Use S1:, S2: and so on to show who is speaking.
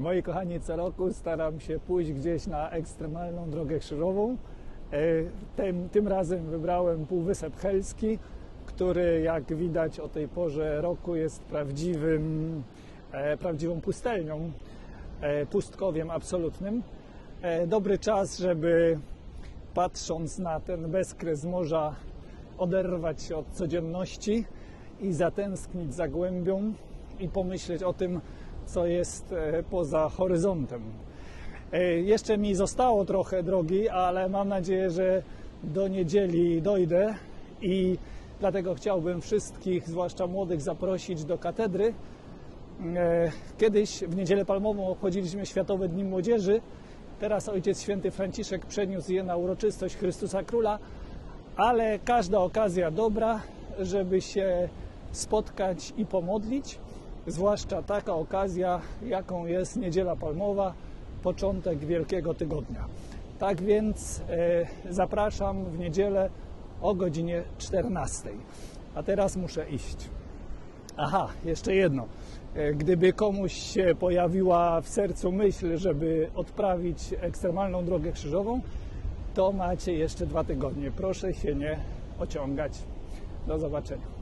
S1: Moi kochani, co roku staram się pójść gdzieś na ekstremalną drogę krzyżową. E, Tym, tym razem wybrałem Półwysep Helski, który jak widać o tej porze roku jest prawdziwym, e, prawdziwą pustelnią, e, pustkowiem absolutnym. Dobry czas, żeby patrząc na ten bezkres morza oderwać się od codzienności i zatęsknić za głębią i pomyśleć o tym, co jest e, poza horyzontem. E, Jeszcze mi zostało trochę drogi, ale mam nadzieję, że do niedzieli dojdę i dlatego chciałbym wszystkich, zwłaszcza młodych, zaprosić do katedry. E, Kiedyś w Niedzielę Palmową obchodziliśmy Światowe Dni Młodzieży. Teraz Ojciec Święty Franciszek przeniósł je na uroczystość Chrystusa Króla, ale każda okazja dobra, żeby się spotkać i pomodlić, zwłaszcza taka okazja, jaką jest Niedziela Palmowa, początek Wielkiego Tygodnia. Tak więc e, zapraszam w niedzielę o godzinie 14. A teraz muszę iść. Aha, jeszcze jedno. E, Gdyby komuś się pojawiła w sercu myśl, żeby odprawić ekstremalną drogę krzyżową, to macie jeszcze dwa tygodnie. Proszę się nie ociągać. Do zobaczenia.